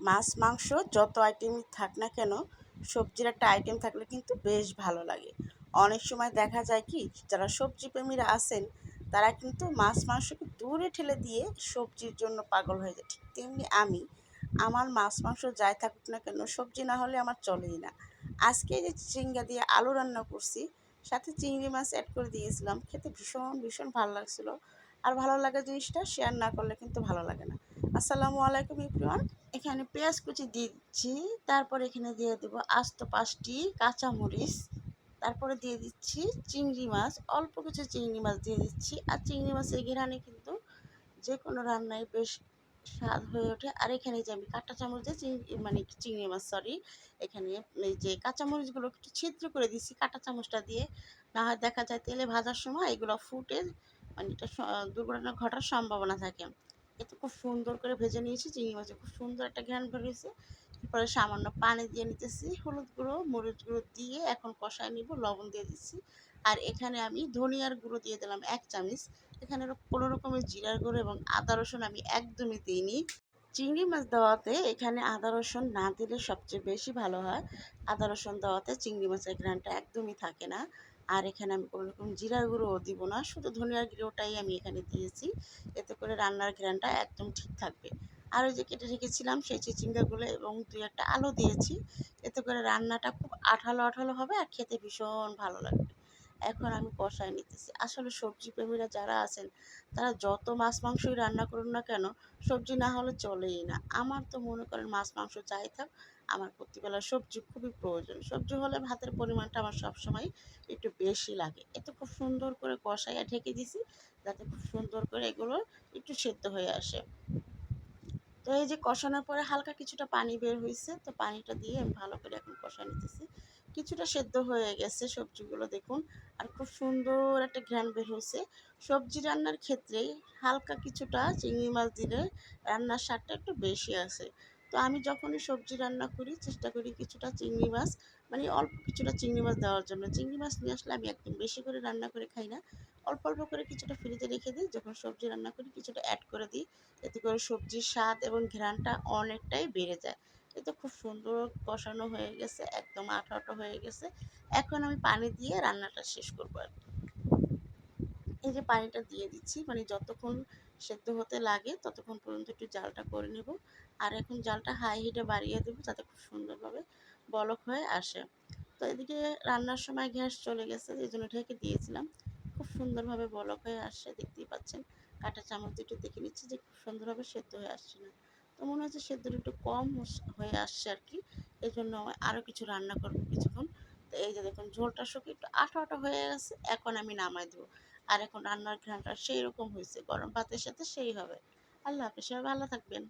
মাছ, মাংস যত আইটেমই থাক না কেন, সবজির একটা আইটেম থাকলে কিন্তু বেশ ভালো লাগে। অনেক সময় দেখা যায় কি, যারা সবজি প্রেমীরা আছেন, তারা কিন্তু মাছ মাংসকে দূরে ঠেলে দিয়ে সবজির জন্য পাগল হয়ে যায়। ঠিক তেমনি আমি, আমার মাছ, মাংস যাই থাকুক না কেন, সবজি না হলে আমার চলেই না। আজকে যে চিংড়া দিয়ে আলু রান্না করছি, সাথে চিংড়ি মাছ অ্যাড করে দিয়েছিলাম, খেতে ভীষণ ভীষণ ভালো লাগছিল। আর ভালো লাগা জিনিসটা শেয়ার না করলে কিন্তু ভালো লাগে না। আসসালামু আলাইকুম ইপ্রিয়ান এখানে পেঁয়াজ কুচি দিচ্ছি, তারপর এখানে দিয়ে দেবো আস্ত পাঁচটি কাঁচামরিচ, তারপরে দিয়ে দিচ্ছি চিংড়ি মাছ, অল্প কিছু চিংড়ি মাছ দিয়ে দিচ্ছি। আর চিংড়ি মাছের ঘেরানে কিন্তু যে কোনো রান্নায় বেশ স্বাদ হয়ে ওঠে। আর এখানে যে আমি কাঁটা চামচ দিয়ে চিংড়ি মানে চিংড়ি মাছ সরি এখানে এই যে কাঁচামরিচগুলো একটু ছিদ্র করে দিচ্ছি কাঁটা চামচটা দিয়ে। না হয় দেখা যায় তেলে ভাজার সময় এগুলো ফুটে মানে এটা দুর্ঘটনা ঘটার সম্ভাবনা থাকে। এতে খুব সুন্দর করে ভেজে নিয়েছি, চিংড়ি মাছে খুব সুন্দর একটা ঘ্রাণ বেরিয়েছে এরপরে সামান্য পানি দিয়ে নিতেছি, হলুদ গুঁড়ো, মরিচ গুঁড়ো দিয়ে এখন কষায় নিব, লবণ দিয়ে দিচ্ছি। আর এখানে আমি ধনিয়ার গুঁড়ো দিয়ে দিলাম এক চামচ। এখানে কোনো রকমের জিরার গুঁড়ো এবং আদা রসুন আমি একদমই দিইনি। চিংড়ি মাছ দেওয়াতে এখানে আদা রসুন না দিলে সবচেয়ে বেশি ভালো হয়। আদা রসুন দেওয়াতে চিংড়ি মাছের ঘ্রাণটা একদমই থাকে না। আর এখানে আমি কোনো রকম জিরার গুঁড়োও দিব না, শুধু ধনিয়ার গুঁড়োটাই আমি এখানে দিয়েছি। এতে করে রান্নার ঘ্রাণটা একদম ঠিক থাকবে। আর ওই যে কেটে রেখেছিলাম সেই চিচিঙ্গাগুলো এবং দুই একটা আলু দিয়েছি। এতে করে রান্নাটা খুব আঠালো আঠালো হবে আর খেতে ভীষণ ভালো লাগবে। এখন আমি কষায় নিতেছি। আসলে সবজি প্রেমীরা যারা আছেন, তারা যত মাছ মাংসই রান্না করুন না কেন, সবজি না হলে চলেই না। আমার তো মনে করেন মাছ মাংস যাই থাক আমার প্রতিবেলা সবজি খুবই প্রয়োজন। সবজি হলে ভাতের পরিমাণটা আমার সবসময় একটু বেশি লাগে। এতে খুব সুন্দর করে কষাইয়া ঢেকে দিছি, যাতে খুব সুন্দর করে এগুলো একটু সেদ্ধ হয়ে আসে। তো এই যে কষানোর পরে হালকা কিছুটা পানি বের হয়েছে তো পানিটা দিয়ে আমি ভালো করে এখন কষা নিতেছি। কিছুটা সেদ্ধ হয়ে গেছে সবজিগুলো দেখুন, আর খুব সুন্দর একটা ঘ্রাণ বের হয়েছে সবজি রান্নার ক্ষেত্রে হালকা কিছুটা চিংড়ি মাছ দিলে রান্নার স্বাদটা একটু বেশি আসে তো আমি যখনই সবজি রান্না করি, চেষ্টা করি কিছুটা চিংড়ি মাছ মানে অল্প কিছুটা চিংড়ি মাছ দেওয়ার জন্য। চিংড়ি মাছ নিয়ে আসলে আমি একদম বেশি করে রান্না করে খাই না। অল্প অল্প করে কিছুটা ফ্রিজে রেখে দিই। যখন সবজি রান্না করি, কিছুটা অ্যাড করে দিই। এতে করে সবজির স্বাদ এবং ঘ্রাণটা অনেকটাই বেড়ে যায়। এতে খুব সুন্দর কষানো হয়ে গেছে, একদম আঠা আঠা হয়ে গেছে। এখন আমি পানি দিয়ে রান্নাটা শেষ করব আর এই যে পানিটা দিয়ে দিচ্ছি মানে যতক্ষণ সেদ্ধ হতে লাগে, ততক্ষণ পর্যন্ত একটু জালটা করে নেব। আর এখন জালটা হাই হিটে বাড়িয়ে দেবো যাতে খুব সুন্দরভাবে বলক হয়ে আসে। তো এদিকে রান্নার সময় গ্যাস চলে গেছে এই জন্য ঢেকে দিয়েছিলাম। খুব সুন্দরভাবে বলক হয়ে আসছে, দেখতেই পাচ্ছেন। কাঁটা চামচ দিয়ে একটু দেখে নিচ্ছি যে খুব সুন্দরভাবে সেদ্ধ হয়ে আসছে না। তো মনে হচ্ছে সেদ্ধটা একটু কম হয়ে আসছে আর কি। এই জন্য আরও কিছু রান্না করব কিছুক্ষণ। তো এই যে দেখুন, ঝোলটা শুকিয়ে একটু আঠা আঠা হয়ে গেছে, এখন আমি নামাই দেবো। আর এখন রান্নার ঘ্রানটা সেই রকম হয়েছে গরম ভাতের সাথে সেই হবে। আল্লাহ হাফিজ। সবাই ভালো থাকবেন।